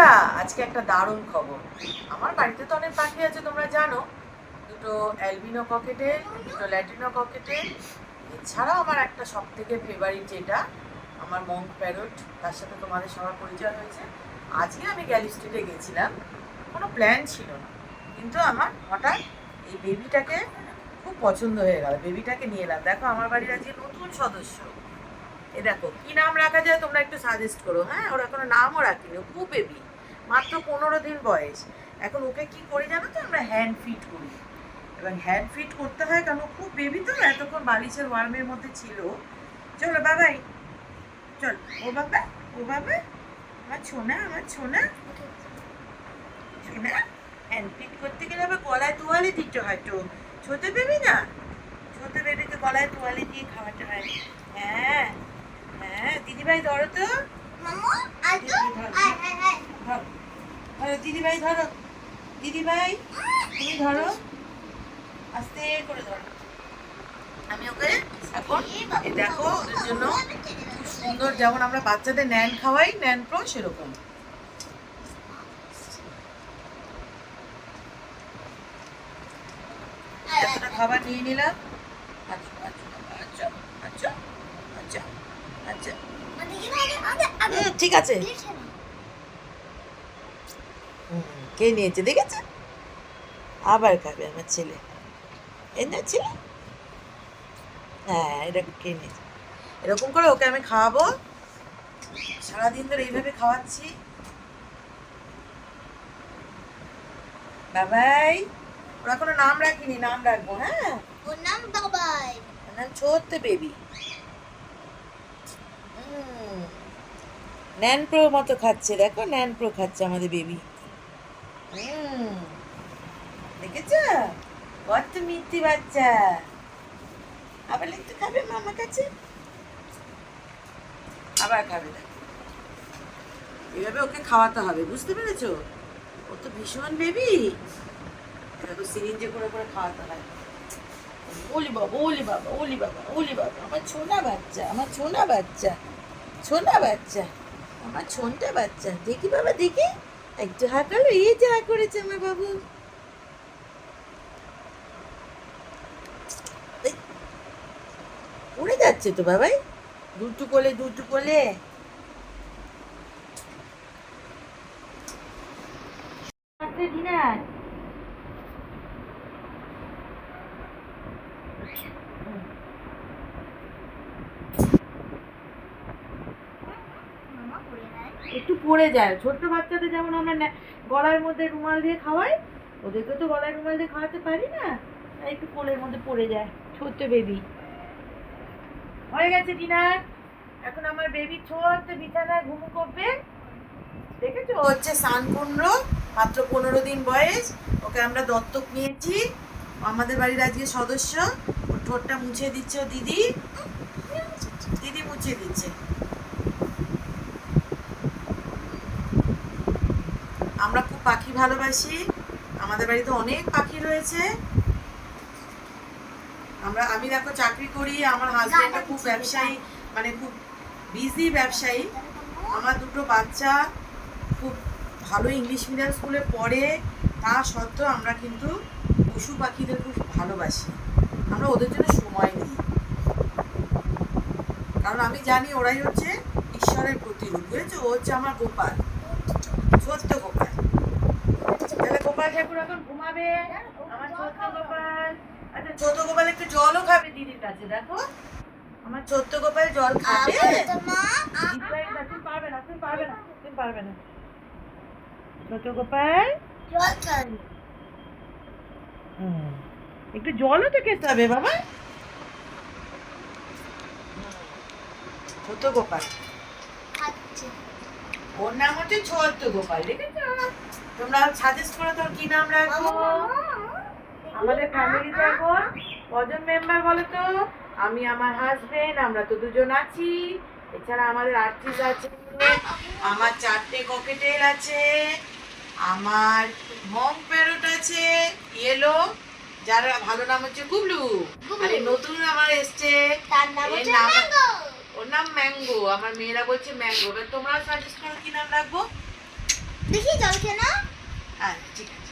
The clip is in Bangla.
বন্ধুরা আজকে একটা দারুণ খবর। আমার বাড়িতে তো অনেক পাখি আছে, তোমরা জানো। দুটো অ্যালবিনো ককেটের দুটো ল্যাটিনো ককেটের এছাড়াও আমার একটা সব থেকে ফেভারিট যেটা, আমার মঙ্ক প্যারট তার সাথে তোমাদের সবার পরিচয় হয়েছে। আজকে আমি গ্যালি স্ট্রিটে গেছিলাম, কোনো প্ল্যান ছিল না। কিন্তু আমার হঠাৎ এই বেবিটাকে খুব পছন্দ হয়ে গেল বেবিটাকে নিয়ে এলাম। দেখো, আমার বাড়ির আজকে নতুন সদস্য। এ দেখো, কি নাম রাখা যায় তোমরা একটু সাজেস্ট করো হ্যাঁ? ওরা কোনো নামও রাখিনি খুব বেবি মাত্র পনেরো দিন বয়স। এখন ওকে কি করি জানো তো, আমরা হ্যান্ড ফিট করি। এবং হ্যান্ড ফিট করতে হয় কারণ খুব বেবি তো, এতক্ষণ বালিশের ওয়ার্মের মধ্যে ছিল। চলো, বাবাই। চল, ও বাবা ও বাবা। আমার ছোনা আমার ছোনা। ছোনা হ্যান্ড ফিট করতে গেলে আবার গলায় তোয়ালে দিতে হয় তো। ছোট বেবি না? ছোট বেবিকে গলায় তোয়ালে দিয়ে খাওয়াতে হয়। হ্যাঁ হ্যাঁ দিদিভাই ধরো তো মামা আজো আয় আয় আয় ধরো ধরো দিদিভাই ধরো। দিদিভাই তুমি ধরো। আস্তে করে ধরো। আমি ওকে এখন দেখো ওদের জন্য খুব সুন্দর যেমন আমরা বাচ্চাদের ন্যান খাওয়াই ন্যান প্রো সেরকম। এতটা খাবার নিয়ে নিলাম। আচ্ছা আচ্ছা আচ্ছা আচ্ছা আচ্ছা আচ্ছা। ঠিক আছে। কে নিয়েছে দেখেছে? আবার খাবে আমার ছেলে। না ছেলে? হ্যাঁ এরকম কে নিয়েছে? এরকম করে ওকে আমি খাওয়াবো। সারাদিন ধরে এইভাবে খাওয়াচ্ছি। বাবাই ওরা কোনো নাম রাখিনি নাম রাখব হ্যাঁ? ওর নাম বাবাই। ওর নাম ছোট্ট বেবি। ন্যান প্রো মতো খাচ্ছে দেখো ন্যান প্রো খাচ্ছে আমাদের বেবি। দেখেছ? কত মিথ্যি বাচ্চা। আবার একটু খাবে মামা কাছে? আবার খাবে দেখো এভাবে ওকে খাওয়াতে হবে, বুঝতে পেরেছ? ও তো ভীষণ বেবি দেখো সিরিঞ্জে করে করে খাওয়াতে হয়। ওলি বাবা ওলি বাবা ওলি বাবা ওলি বাবা। আমার ছোনা বাচ্চা, আমার ছোনা বাচ্চা ছোনা বাচ্চা, আমার ছোনটা বাচ্চা। দেখি বাবা, দেখি। একটু হাঁকালো, এই যে হা করেছে আমার বাবু। উড়ে যাচ্ছে তো বাবাই? দুটু কোলে দুটু কোলে। একটু পড়ে যায়। ছোট্ট বাচ্চাদের যেমন আমরা গলার মধ্যে রুমাল দিয়ে খাওয়াই, ওদেরকে তো গলায় রুমাল দিয়ে খাওয়াতে পারি না। একটু কোলের মধ্যে পড়ে যায়, ছোট্ট বেবি হয়ে গেছে ডিনার। এখন আমার বেবি ছোট্ট বিছানায় ঘুমু করবে। দেখেছ? ও হচ্ছে সানকুন্ড্র মাত্র পনেরো দিন বয়স। ওকে আমরা দত্তক নিয়েছি। আমাদের বাড়ির আজকে সদস্য। ওর ঠোঁটটা মুছে দিচ্ছে ও দিদি। দিদি মুছে দিচ্ছে। আমরা খুব পাখি ভালোবাসি। আমাদের বাড়িতে অনেক পাখি রয়েছে। আমরা, আমি দেখো চাকরি করি, আমার হাজবেন্ডটা খুব ব্যবসায়ী মানে খুব বিজি ব্যবসায়ী। আমার দুটো বাচ্চা, খুব ভালো ইংলিশ মিডিয়াম স্কুলে পড়ে, তা সত্ত্বেও আমরা কিন্তু পশু পাখিদের খুব ভালোবাসি। আমরা ওদের জন্য সময় নিই। কারণ আমি জানি ওরাই হচ্ছে ঈশ্বরের প্রতিরূপ, বুঝেছ? ও হচ্ছে আমার গোপাল, ছোট্ট গোপাল। তাহলে গোপাল ঠাকুর এখন ঘুমাবে? আমার ছোট্ট গোপাল। আচ্ছা ছোট গোপাল একটু জলও খাবে দিদির কাছে দেখো। আমার ছোট্ট গোপাল জল খাবে। তো মা দিদিভাই না, তুমি পারবে না তুমি পারবে না তুমি পারবে না। ছোট গোপাল জল খাবি। একটু জলও তো খেতে হবে বাবা। ছোট গোপাল ওর নাম হচ্ছে ছোট্ট গোপাল দেখেছ? তোমরা সাজেস্ট করো তোর কি নাম রাখব আমাদের ফ্যামিলিতে এখন কজন মেম্বার বলো তো আমি আমার হাজবেন্ড আমরা তো দুজন আছি। এছাড়া আমাদের আর্টিস্ট আছে। আমার চারটে ককেটেল আছে। আমার মম প্যারট আছে। ইয়েলো যার ভালো নাম হচ্ছে গুবলু। আর নতুন আমার এসছে। তার নাম হচ্ছে ম্যাঙ্গো। ওর নাম ম্যাঙ্গো। আমার মেয়েরা বলছে ম্যাঙ্গো। তোমরা সাজেস্ট করো কি নাম রাখব? দেখি জল খেয়ে না আচ্ছা ঠিক আছে।